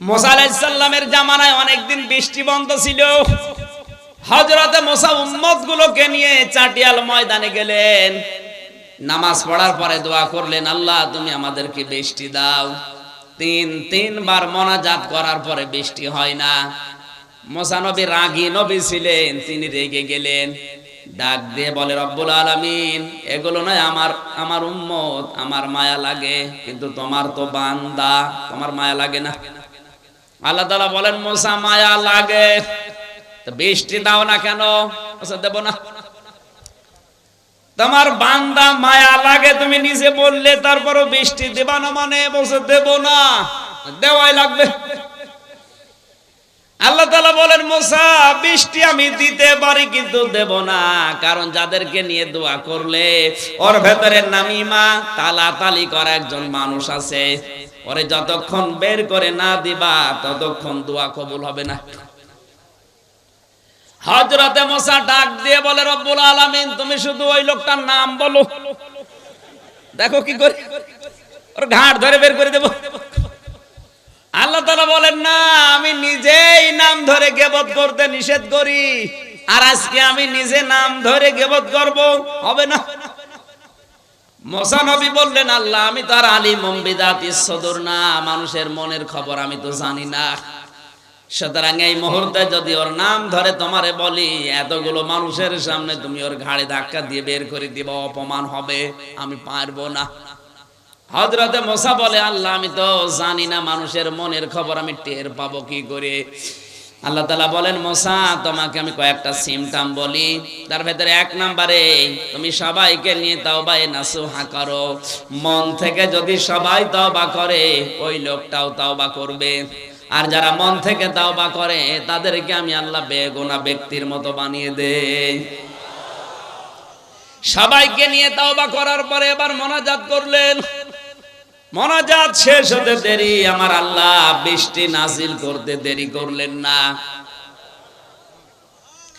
মোসা জামানায় অনেকদিন বৃষ্টি বন্ধ ছিল। হজরতে মোসা উম্মত গুলোকে নিয়ে চাটিয়াল ময়দানে গেলেন। নামাজ পড়ার পরে দোয়া করলেন, আল্লাহ, তুমি আমাদেরকে বৃষ্টি দাও। তিন, তিনবার মনাজাত করার পরে বৃষ্টি হয় না। মোসা নবী রাগী নবী ছিলেন, তিনি রেগে গেলেন। ডাক দিয়ে বলে, রব্বুল আলামিন, এগুলো নয় আমার আমার উম্মত, আমার মায়া লাগে, কিন্তু তোমার তো বান্দা, তোমার মায়া লাগে না। আল্লাহ তাআলা বলেন, মোসা মায়া লাগে। বৃষ্টি দাও না কেন? দেব না। তোমার বান্দা মায়া লাগে, তুমি নিজে বললে, তারপরও বৃষ্টি দেবা না মানে বলছে দেব না। দেওয়াই লাগবে। আল্লাহ তালা বলেন, মোসা, বৃষ্টি আমি দিতে পারি কিন্তু দেব না। কারণ যাদেরকে নিয়ে দোয়া করলে, ওর ভেতরে নামিমা তালা তালি করা একজন মানুষ আছে। ওরে যতক্ষণ বের করে না দিবা, ততক্ষণ দোয়া কবুল হবে না। হজরতে মোসা ডাক দিয়ে বলে, রব্বুল আলামিন, তুমি শুধু ওই লোকটার নাম বলো। দেখো কি করে, ওর ঘাট ধরে বের করে দেবো। আল্লাহ তালা বলেন, না, আমি নিজেই নাম ধরে গেবত করতে নিষেধ করি। আর আজকে আমি নিজে নাম ধরে গেবত করব, হবে না? মোসা নবী বললেন, আল্লাহ, আমি তো আর আলী মম্বিদাত সদর না, মানুষের মনের খবর আমি তো জানি না। সুতরাং এই মুহূর্তে যদি ওর নাম ধরে তোমারে বলি, এতগুলো মানুষের সামনে তুমি ওর ঘাড়ে ধাক্কা দিয়ে বের করে দিব, অপমান হবে, আমি পারব না। হজরতে মোসা বলে, আল্লাহ, আমি তো জানি না, মানুষের মনের খবর আমি টের পাবো কি করে? আল্লাহ তালা বলেন, মোসা, তোমাকে আমি কয়েকটা সিমটাম বলি। তার ভেতরে এক নাম্বারে, তুমি সবাইকে নিয়ে তাওবা এ নাসুহা করো। মন থেকে যদি সবাই তাওবা করে, ওই লোকটাও তাওবা করবে। আর যারা মন থেকে তাওবা করে, তাদেরকে আমি আল্লাহ বেগুনা ব্যক্তির মতো বানিয়ে দেই সবাইকে নিয়ে তাওবা করার পরে এবার মনাজাত করলেন। মনাজাত শেষ হতে দেরি, আমার আল্লাহ বৃষ্টি নাজিল করতে দেরি করলেন না।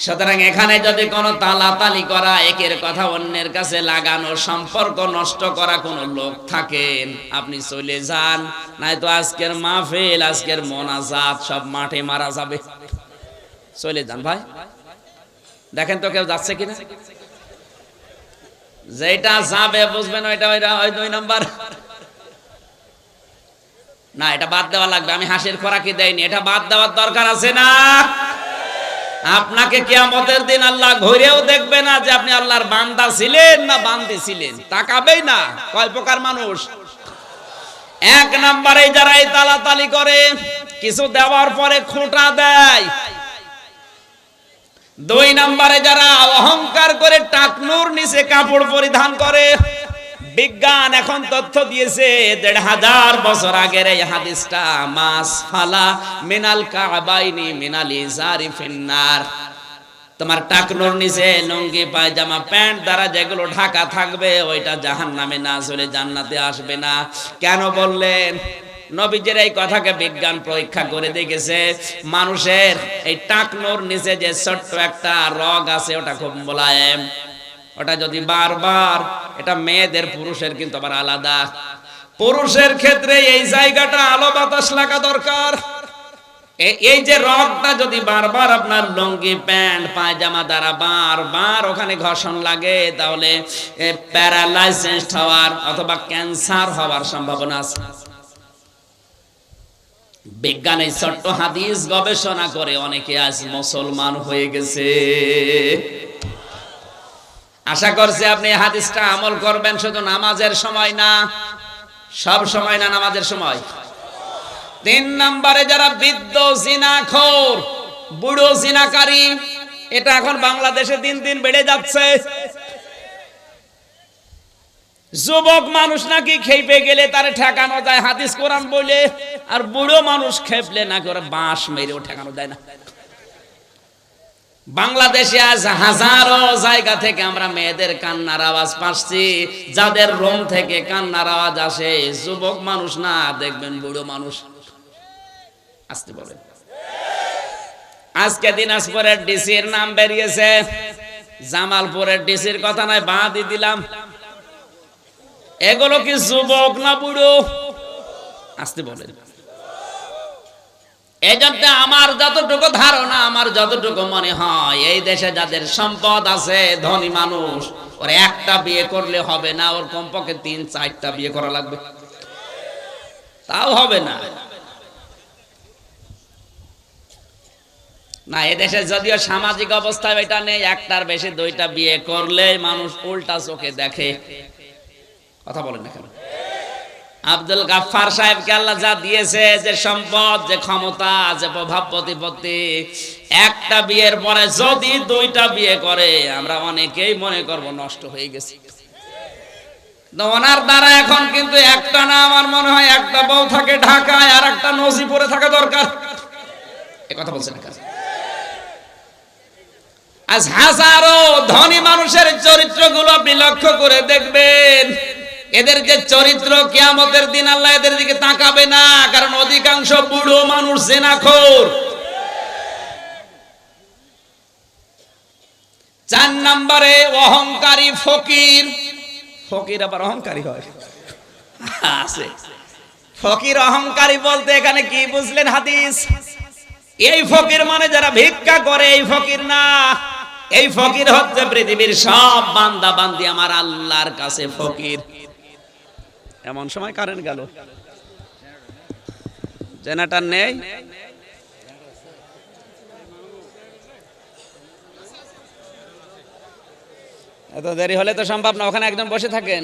সুতরাং এখানে যদি কোনো তালাতালি করা, একের কথা অন্যের কাছে লাগানো, সম্পর্ক নষ্ট করা কোনো লোক থাকেন আপনি চলে যান নাই তো আজকের মাহফিল, আজকের মনাজাত সব মাঠে মারা যাবে। চলে যান ভাই। দেখেন তো কেউ যাচ্ছে কিনা? যেটা যাবে বুঝবেন, ওইটা ওইটা ওই দুই নাম্বার। না, এটা বাদ দেওয়া লাগবে, আমি হাসির খোরাকি দেয়নি এটা বাদ দেওয়ার দরকার আছে না? আপনাকে কিয়ামতের দিন আল্লাহ ঘুরেও দেখবে না যে আপনি আল্লাহর বান্দা ছিলেন না বান্দি ছিলেন। তাকাবেই না, কয় প্রকার মানুষ? এক নম্বরে যারা এই তালাতালি করে, কিছু দেওয়ার পরে খোঁটা দেয়। দুই নম্বরে যারা অহংকার করে টাকনুর নিচে কাপড় পরিধান করে বিজ্ঞান এখন তথ্য দিয়েছে, দেড় হাজার বছর আগের এই হাদিসটা, মাস ফালা মিনাল কাবাইনি মিনাল ইজারি ফিন্নার। তোমার টাকনোর নিচে লুঙ্গি, পায়জামা, প্যান্ট দ্বারা যেগুলো ঢাকা থাকবে, ওইটা জাহান নামে না চলে জান্নাতে আসবে না। কেন বললেন? নবীজের এই কথাকে বিজ্ঞান পরীক্ষা করে দেখেছে, মানুষের এই টাকনোর নিচে যে ছোট্ট একটা রগ আছে, ওটা খুব মোলায়েম। ওটা যদি বারবার, এটা মেয়েদের, পুরুষের কিন্তু আবার আলাদা। পুরুষের ক্ষেত্রে এই জায়গাটা আলো বাতাস লাগা দরকার। এই যে রগটা যদি বারবার আপনার লুঙ্গি, প্যান্ট, পায়জামা দ্বারা বারবার ওখানে ঘর্ষণ লাগে, তাহলে প্যারালাইসিস হওয়ার অথবা ক্যান্সার হওয়ার সম্ভাবনা আছে। বিজ্ঞান এই ছোট্ট হাদিস গবেষণা করে অনেকে আজ মুসলমান হয়ে গেছে। আশা করছি আপনি হাদিসটা আমল করবেন, শুধু নামাজের সময় না, সব সময় না নামাজের সময়? তিন নম্বরে যারা বৃদ্ধ, জিনাখোর, বুড়ো, জিনাকারী, এটা এখন বাংলাদেশে দিন দিন বেড়ে যাচ্ছে। যুবক মানুষ নাকি খেপে গেলে তার ঠেকানো যায়, হাদিস কোরআন বলে, আর বুড়ো মানুষ খেপলে না করে বাঁশ মেরেও ঠেকানো যায় না। বাংলাদেশে আজ হাজারো জায়গা থেকে আমরা মেয়েদের কান্নার আওয়াজ পাচ্ছি। যাদের রোম থেকে কান্নার আওয়াজ আসে, যুবক মানুষ না, দেখবেন বুড়ো মানুষ। আসতে বলেন। আজকে দিনাজপুরের ডিসির নাম বেরিয়েছে। জামালপুরের ডিসির কথা নয়, বাঁধি দিলাম। এগুলো কি যুবক না বুড়ো? আসতে বলেন। এই জন্য আমার যতটুকু ধারণা, আমার যতটুকু মনে হয়, এই দেশে যাদের সম্পদ আছে, ধনী মানুষ, ওর একটা বিয়ে করলে হবে না, ওর কমপক্ষে তিন, চারটা বিয়ে করা লাগবে। তাও হবে না। না এদেশে যদিও সামাজিক অবস্থা এটা নেই, একটার বেশি দুইটা বিয়ে করলে মানুষ উল্টা চোখে দেখে। কথা বলেন না কেন? আব্দুল গাফফার সাহেবকে আল্লাহ যা দিয়েছে, যে সম্পদ, যে ক্ষমতা, যে প্রভাব প্রতিপত্তি, একটা বিয়ের পরে যদি দুইটা বিয়ে করে, আমরা অনেকেই মনে করব নষ্ট হয়ে গেছে। ওনার দ্বারা এখন কিন্তু একটা না, আমার মনে হয় একটা বউ থাকে ঢাকায় আর একটা নজি পরে থাকা দরকার। এ কথা বলছেন আজ হাজারো ধনী মানুষের চরিত্রগুলো আপনি লক্ষ্য করে দেখবেন। এদের যে চরিত্র কিয়ামতের দিন আল্লাহ এদের দিকে তাকাবে না, কারণ অধিকাংশ বুড়ো মানুষ জেনাখোর। চার নম্বরে অহংকারী ফকির। ফকির আবার অহংকারী হয়। আছে। ফকির অহংকারী বলতে এখানে কি বুঝলেন হাদিস? এই ফকির মানে যারা ভিক্ষা করে, এই ফকির না। এই ফকির হচ্ছে পৃথিবীর সব বান্দা বান্দি আমার আল্লাহর কাছে ফকির। এমন সময় কারেন্ট গেল। জেনারেটার নেই। এত দেরি হলে তো সম্ভব না, ওখানে একদম বসে থাকেন।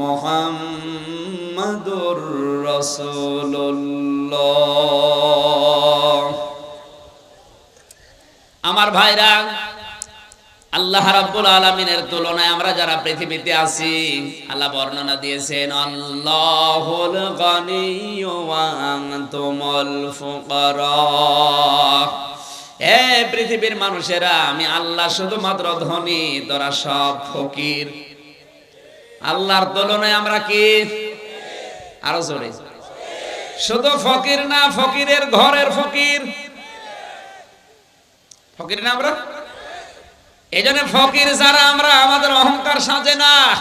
মুহাম্মাদুর রাসূলুল্লাহ। আমার ভাইরা, আল্লাহ রাব্বুল আলামিনের তুলনায় আমরা যারা পৃথিবীতে আছি, আল্লাহ বর্ণনা দিয়েছেন, আল্লাহুল গনিয়্যু ওয়া আনতুমুল ফুকারা। হে পৃথিবীর মানুষেরা, আমি আল্লাহ শুধুমাত্র ধনী, তোরা সব ফকির। আল্লাহর তুলনায় আমরা কি? আরও জোরে। শুধু ফকির না, ফকিরের ঘরের ফকির। ফকির না আমরা? এই জন্য ফকির যারা আমরা, আমাদের অহংকার সাজে না।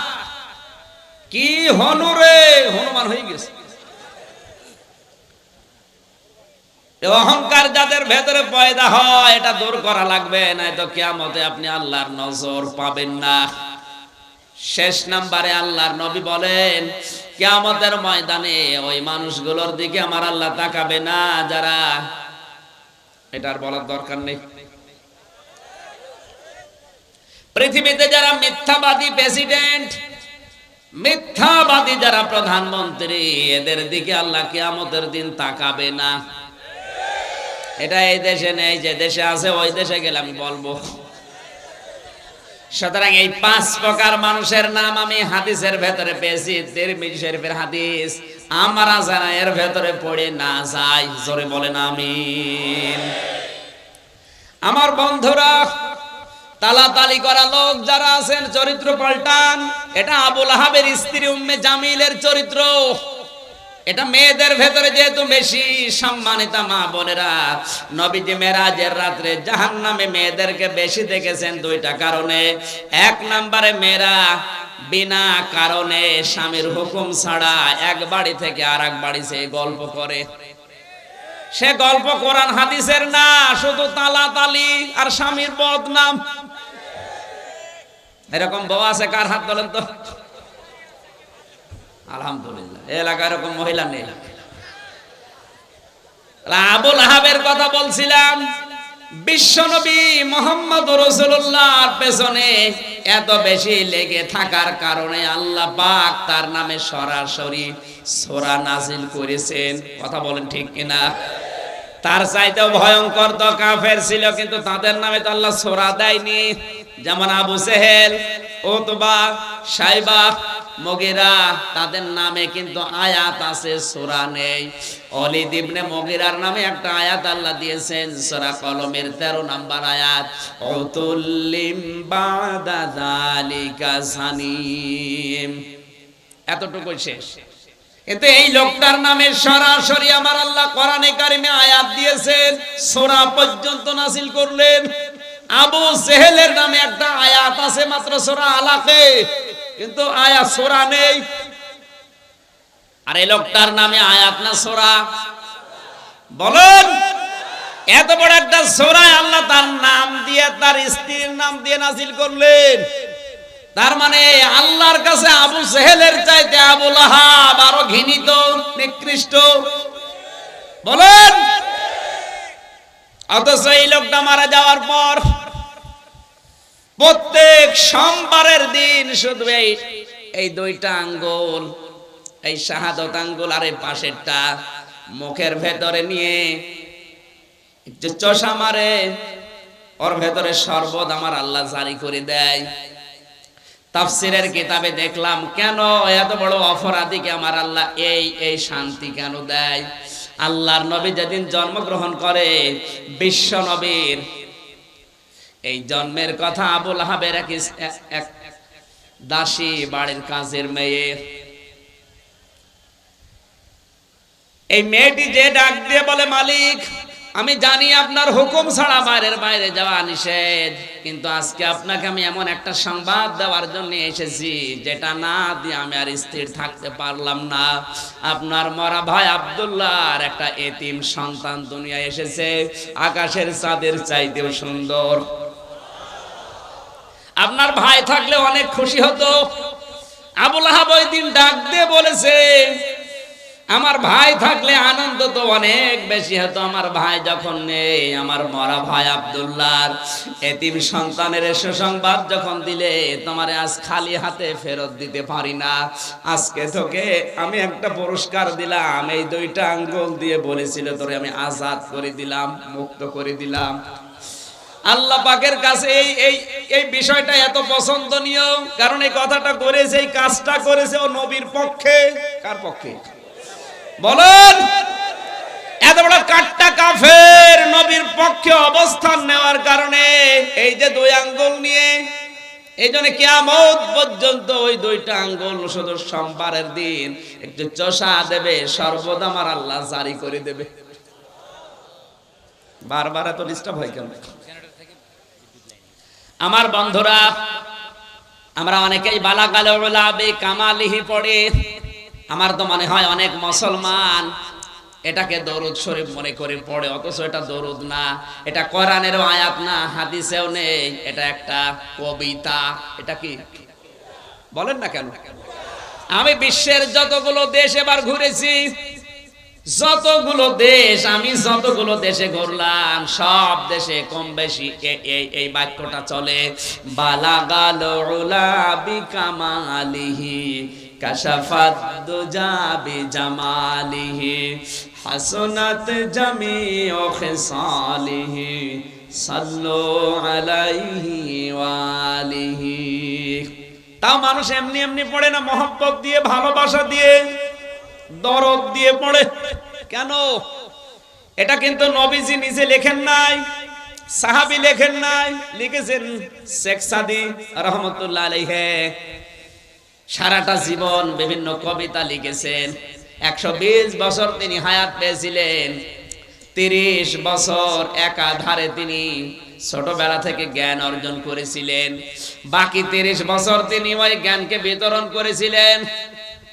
কি হনু রে? হনুমান হয়ে গেছে। অহংকার যাদের ভেতরে পয়দা হয়, এটা দূর করা লাগবে না তো কেয়ামতে আপনি আল্লাহর নজর পাবেন না। শেষ নাম্বারে আল্লাহর নবী বলেন, কেয়ামতের ময়দানে ওই মানুষগুলোর দিকে আমার আল্লাহ তাকাবে না, যারা এটার বলার দরকার নেই। পৃথিবীতে যারা মিথ্যাবাদী প্রেসিডেন্ট, মিথ্যাবাদী যারা প্রধানমন্ত্রী, এদের দিকে আল্লাহ কিয়ামতের দিন তাকাবে না। এটা এই দেশে নেই, যে দেশে আছে ওই দেশে গেলে আমি বলব। সুতরাং এই পাঁচ প্রকার মানুষের নাম আমি হাদিসের ভেতরে পেয়েছি তিরমিজি শরীফের হাদিস। আমরা যারা এর ভেতরে পড়ে না যাই, জোরে বলেন আমিন। আমার বন্ধুরা, তালাতালি করা লোক যারা আছেন, চরিত্র পাল্টান। এটা আবুল আহাবের স্ত্রী উম্মে জামিলের চরিত্র। এটা মেয়েদের ভেতরে যেহেতু বেশি সম্মানিতা মা বোনেরা, নবীজি মেরাজের রাত্রে জাহান নামে মেয়েদেরকে বেশি দেখেছেন দুইটা কারণে। এক নম্বরে মেয়েরা বিনা কারণে স্বামীর হুকুম ছাড়া এক বাড়ি থেকে আর এক বাড়ি সে গল্প করে। সে গল্প কোরআন হাদিসের না, শুধু তালা তালি আর স্বামীর বদনাম। এরকম বউ আছে কার হাত তোলেন তো? আলহামদুলিল্লাহ। এলাকায় এরকম মহিলা নেই। আবুল আহাবের কথা বলছিলাম বিশ্বনবী মোহাম্মদ রসুল্লাহর পেছনে এত বেশি লেগে থাকার কারণে আল্লাহ পাক তার নামে সরাসরি সোরা নাজিল করেছেন। কথা বলেন ঠিক কিনা? তার ভয়ঙ্কর তো কাফের ছিল, কিন্তু তাদের নামে তো আল্লাহ সোরা দেয়নি। যেমন আবু সেহেল ওতবা সাইবা মগিরা, তাদের নামে কিন্তু আয়াত আছে, সূরা নেই। অলিদ ইবনে মগিরার নামে একটা আয়াত আল্লাহ দিয়েছেন, সূরা কলমের 13 নাম্বার আয়াত, উতুল্লিম বাদা যালিকা সানিম। এতটুকু শেষ। কিন্তু এই লোকটার নামে সরাসরি আমার আল্লাহ কোরআনে কারিমে আয়াত দিয়েছেন, সূরা পর্যন্ত নাসিল করলেন। আবু জেহেলের নামে একটা আয়াত আছে, মাত্র সূরা আলাকে। কিন্তু আয়াত সূরা নেই। আর এই লোকটার নামে আয়াত না সূরা? বলেন, এত বড় একটা সূরায় আল্লাহ তার নাম দিয়ে, তার স্ত্রীর নাম দিয়ে নাজিল করলেন। তার মানে আল্লাহর কাছে আবু সেহেলের চাইতে আবু লাহাব আরও ঘৃণিত, নিকৃষ্ট। বলেন, অথচ এই লোকটা মারা যাওয়ার পর প্রত্যেক সোমবারের দিন শুধু এই এই দুইটা আঙ্গুল, এই শাহাদত আঙ্গুল আর এই পাশেরটা মুখের ভেতরে নিয়ে একটু চষা মারে, ওর ভেতরে শরবত আমার আল্লাহ জারি করে দেয়। তাফসিরের কিতাবে দেখলাম, কেন এত বড় অপরাধীকে আমার আল্লাহ এই এই শান্তি কেন দেয়? আল্লাহর নবী যেদিন জন্মগ্রহণ করে, বিশ্ব নবীর এই জন্মের কথা আবুল হাবের এক দাসী বাড়ির কাজের মেয়ে। এই মেয়েটি যে ডাক দিয়ে বলে, মালিক, আমি জানি আপনার হুকুম ছাড়া বাইরের বাইরে যাওয়া নিষেধ, কিন্তু আজকে আপনাকে আমি এমন একটা সংবাদ দেওয়ার জন্য এসেছি, যেটা না দিয়ে আমি আর স্থির থাকতে পারলাম না। আপনার মরা ভাই আব্দুল্লাহর একটা এতিম সন্তান দুনিয়া এসেছে, আকাশের চাঁদের চাইতেও সুন্দর। আপনার ভাই থাকলে অনেক খুশি হতো। আবুল আহাব ওই দিন ডাক দিয়ে বলেছে, আমার ভাই থাকলে আনন্দ তো অনেক বেশি হতো, আমার ভাই যখন নেই, আমার মরা ভাই আব্দুল্লাহর এতিম সন্তানের সুসংবাদ যখন দিলে, তোমারে আজ খালি হাতে ফেরত দিতে পারি না। আজকে তোকে আমি একটা পুরস্কার দিলাম, এই দুইটা আঙ্গুল দিয়ে বলেছিল, তোরে আমি আজাদ করে দিলাম, মুক্ত করে দিলাম। আল্লাহ পাকের কাছে এই এই এই বিষয়টা এত পছন্দনীয়। কারণ এই কথাটা করেছে, এই কাজটা করেছে ও নবীর পক্ষে। কার পক্ষে? বলেন, এত বড় কাট্টা কাফের নবীর পক্ষে অবস্থান নেওয়ার কারণে এই যে দুই আঙ্গুল নিয়ে, এই জন্য কিয়ামত পর্যন্ত ওই দুইটা আঙ্গুল শুধু সোমবারের দিন একটু চষা দেবে, সর্বদা আমার আল্লাহ জারি করে দেবে। বারবার এত ডিস্টার্ব হয় কেন? আমার বন্ধুরা, আমরা অনেকেই বালাকালে ওলাবে কামালিহি পড়ে। আমার তো মনে হয় অনেক মুসলমান এটাকে দরুদ শরীফ মনে করে পড়ে, অথচ এটা দরুদ না। এটা কোরআনেরও আয়াত না, হাদিসেও নেই। এটা একটা কবিতা। এটা কি? বলেন না কেন? আমি বিশ্বের যতগুলো দেশ এবার ঘুরেছি যতগুলো দেশ, আমি যতগুলো দেশে ঘুরলাম, সব দেশে কম বেশি এই বাক্যটা চলে, বালাগাল উলাবি কামালিহি কাশাফাত দুজাবি জামালিহি হাসনাত জামিউ খিসালিহি, সাল্লু আলাইহি ওয়ালিহি। তাও মানুষ এমনি এমনি পড়ে না, মহব্বত দিয়ে, ভালোবাসা দিয়ে। দরদ দিয়ে পড়ে। কেন? এটা কিন্তু নবীজি নিজে লেখেন নাই, সাহাবি লেখেন নাই, লিখেছেন শেখ সাদি রহমতুল্লাহ আলাইহে। সারাটা জীবন বিভিন্ন কবিতা লিখেছেন। একশো বিশ বছর তিনি হায়াত পেয়েছিলেন। তিরিশ বছর একাধারে তিনি ছোটবেলা থেকে জ্ঞান অর্জন করেছিলেন। বাকি তিরিশ বছর তিনি ওই জ্ঞানকে বিতরণ করেছিলেন।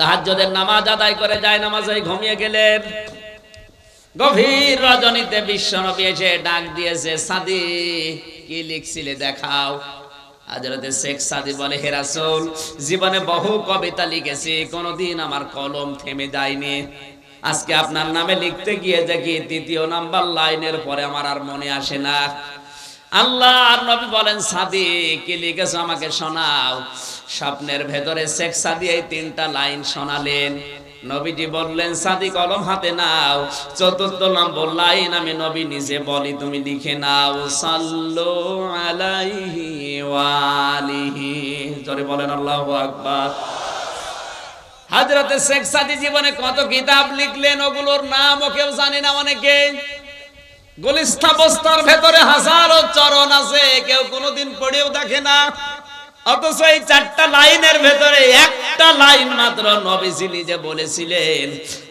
তাহাজ্জুদের নামাজ আদায় করে যায়, নামাজে ঘুমিয়ে গেলেন গভীর রজনীতে বিশ্বনবী এসে ডাক দিয়েছে, সাদি, কি লিখছিলে দেখাও? শেখ সাদি বলে, হে রাসূল, জীবনে বহু কবিতা লিখেছি, কোনোদিন আমার কলম থেমে যায়নি। আজকে আপনার নামে লিখতে গিয়ে দেখি তৃতীয় নাম্বার লাইনের পরে আমার আর মনে আসে না। আল্লাহ আর নবী বলেন, সাদি, কি লিখেছো আমাকে শোনাও। স্বপ্নের ভেতরে শেখ সাদি এই তিনটা লাইন শোনালেন। নবীজি বললেন, সাদি কলম হাতে নাও, চতুর্থ নম্বর লাইন আমি নবী নিজে বলি, তুমি লিখে নাও, সাল্লু আলাইহি ওয়ালিহি জোরে বলেন, আল্লাহু আকবার। হাজরতে শেখ সাদি জীবনে কত কিতাব লিখলেন, ওগুলোর নামও কেউ জানে না অনেকে। গুলিস্তা বস্তার ভেতরে হাজারো চরণ আছে, কেউ কোনোদিন পড়েও দেখে না। অথচ এই চারটা লাইনের ভেতরে একটা লাইন মাত্র নবীজি নিজে বলেছিলেন,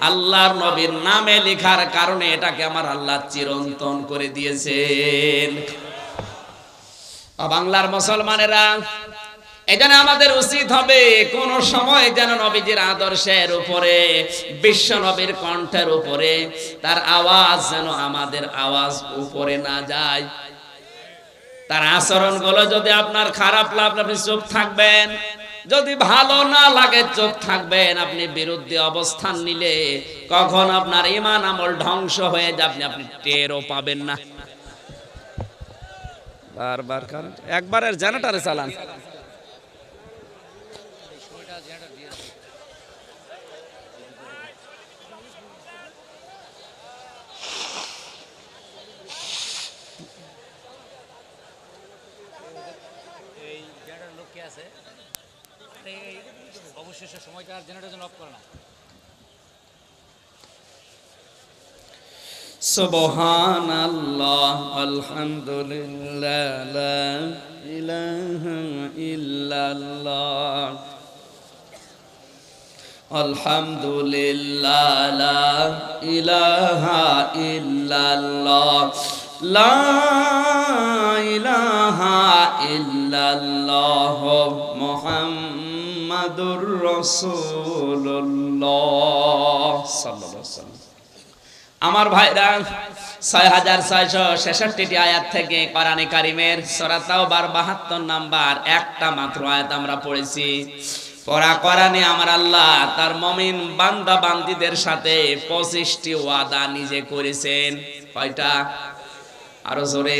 আল্লাহর নবীর নামে লেখার কারণে এটাকে আমার আল্লাহ চিরন্তন করে দিয়েছেন। বাংলার মুসলমানেরা এখানে আমাদের উচিত হবে কোন সময় যেন নবীজির আদর্শের উপরে, বিশ্ব নবীর কণ্ঠের উপরে, তার আওয়াজ যেন আমাদের আওয়াজ উপরে না যায়। তার আচরণগুলো যদি আপনার খারাপ লাগলে আপনি চুপ থাকবেন। যদি ভালো না লাগে চুপ থাকবেন, আপনি বিরুদ্ধে অবস্থান নিলে কখন আপনার ইমান আমল ধ্বংস হয়ে যাবে আপনি টেরও পাবেন না। বারবার কারণ একবারের জেনারেটারে চালান সময়টা জেনারেটর দিয়ে দাও। এই জেনারেটর লোক কে আছে এই অবশেষে সময়টা জেনারেটর জন্য অফ করে না سبحان الله الحمد لله لا إله إلا الله الحمد لله لا إله إلا الله لا إله إلا الله محمد মুহাম্মাদুর রাসূলুল্লাহ। সাল্লাল্লাহু আলাইহি আমার ভাইরা, ছয় হাজার ছয়শো ছেষট্টিটি আয়াত থেকে কোরআনে কারিমের সরাতাও বার বাহাত্তর নাম্বার একটা মাত্র আয়াত আমরা পড়েছি। পড়া কোরআনে আমার আল্লাহ তার মমিন বান্দা বান্দিদের সাথে পঁচিশটি ওয়াদা নিজে করেছেন। কয়টা? আরও জোরে।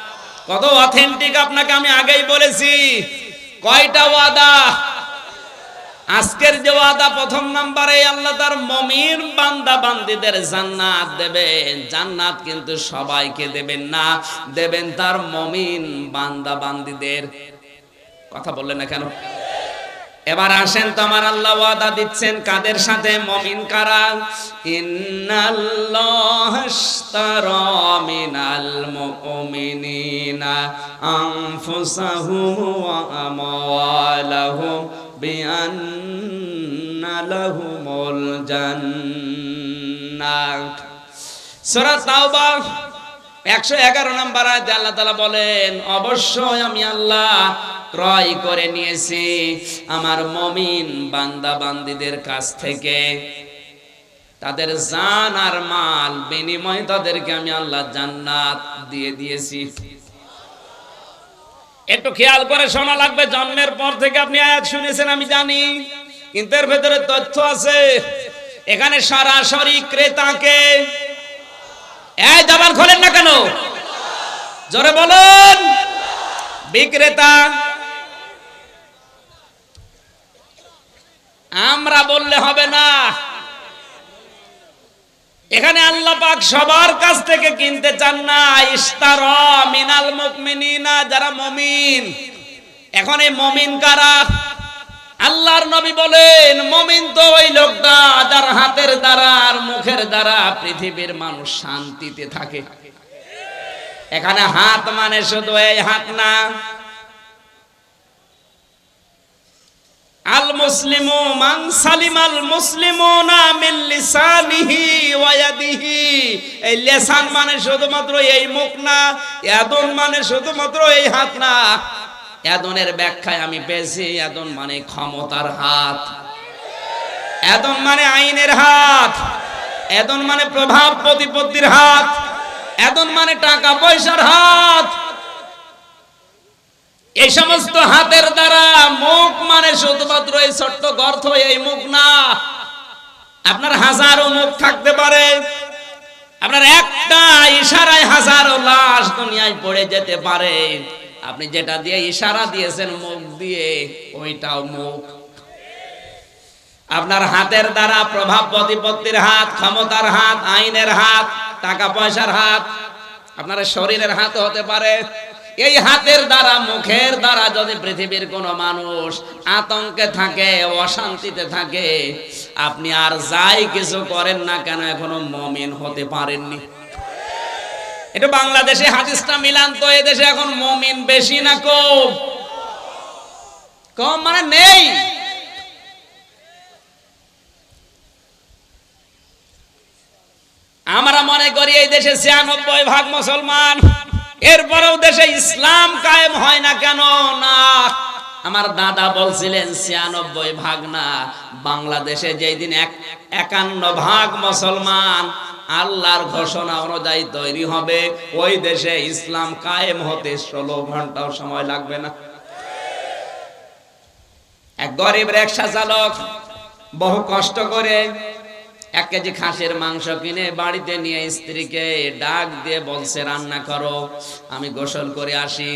কত অথেন্টিক আপনাকে আমি আগেই বলেছি। কয়টা ওয়াদা? আজকের যে ওয়াদা প্রথম নাম্বারে আল্লাহ তার মমিন বান্দা বান্দিদের জান্নাত দেবেন। জান্নাত কিন্তু সবাইকে দেবেন না, দেবেন তার মমিন বান্দা বান্দিদের। কথা বললেন না কেন? এবার আসেন তো আমার আল্লাহ ওয়াদা দিচ্ছেন, কাদের সাথে? মমিন কারা? ইন্নাল্লাহ আশতারা মিনাল মুমিনিনা আনফুসাহুম ওয়া আমওয়ালাহুম বিআন্না লাহুমুল জান্নাহ সূরা তাওবা একশো এগারো নম্বর আয়াতে আল্লাহ তাআলা বলেন, অবশ্যই আমি আল্লাহ ক্রয় করে নিয়েছি আমার মমিন বান্দা বান্দিদের কাছ থেকে। তাদের জান আর মাল বিনিময় তাদেরকে আমি আল্লাহ জান্নাত দিয়ে দিয়েছি। একটু খেয়াল করে শোনা লাগবে, জন্মের পর থেকে আপনি আয়াত শুনেছেন, আমি জানি। কিন্তু এর ভেতরে তথ্য আছে। এখানে সরাসরি ক্রেতাকে এই জবান খোলেন না কেন? জোরে বলুন। বিক্রেতা, আমরা বললে হবে না। এখানে আল্লাহ পাক সবার কাছ থেকে কিনতে চান না। ইস্তার মিনাল মুকমিনিনা যারা মমিন। এখন এই মমিন কারা? আল্লাহর নবী বলেন, মমিন তো ওই লোকটা যার হাতের দ্বারা আর মুখের দ্বারা পৃথিবীর মানুষ শান্তিতে থাকে। এখানে হাত মানে শুধু এই হাত না। আল মুসলিমু মান সালিমাল মুসলিমুনা মিন লিসানিহি ওয়া ইয়াদিহি। এই লিসান মানে শুধুমাত্র এই মুখ না, ইয়াদুন মানে শুধুমাত্র এই হাত না। ইয়াদুনের ব্যাখ্যায় আমি পেয়েছি ইয়াদুন মানে ক্ষমতার হাত। ইয়াদুন মানে আইনের হাত। ইয়াদুন মানে প্রভাব প্রতিপত্তির হাত। ইয়াদুন মানে টাকা পয়সার হাত। এই সমস্ত হাতের দ্বারা মুখ মানে শুধুমাত্র এই ছোট্ট গর্ত, এই মুখ না। আপনার হাজারো মুখ থাকতে পারে। আপনার একটা ইশারায় হাজারো লাশ দুনিয়ায় পড়ে যেতে পারে। আপনি যেটা দিয়ে ইশারা দিয়েছেন মুখ দিয়ে, ওইটাও মুখ। আপনার হাতের দ্বারা প্রভাব প্রতিপত্তির হাত, ক্ষমতার হাত, আইনের হাত টাকা পয়সার হাত, আপনার শরীরের হাত হতে পারে। এই হাতের দ্বারা, মুখের দ্বারা যদি পৃথিবীর কোন মানুষ আতঙ্কে থাকে, অশান্তিতে থাকে, আপনি আর যাই কিছু করেন না কেন, এখনও মমিন হতে পারেননি। এটা বাংলাদেশে হাদিসটা মিলান তো দেশে এখন মমিন বেশি না কম? কম মানে নেই। আমরা মনে করি এই দেশে ছিয়ানব্বই ভাগ মুসলমান, এরপরেও দেশে ইসলাম কায়েম হয় না কেন? না। আমার দাদা বলছিলেন, ছিয়ানব্বই ভাগ না। বাংলাদেশে যেই দিন এক একান্ন ভাগ মুসলমান আল্লাহর ঘোষণা অনুযায়ী তৈরি হবে। ওই দেশে ইসলাম কায়েম হতে ষোলো ঘন্টাও সময় লাগবে না। এক গরিব রিক্সা চালক বহু কষ্ট করে এক কেজি খাসির মাংস কিনে বাড়িতে নিয়ে স্ত্রীকে ডাক দিয়ে বলছে, রান্না করো, আমি গোসল করে আসি।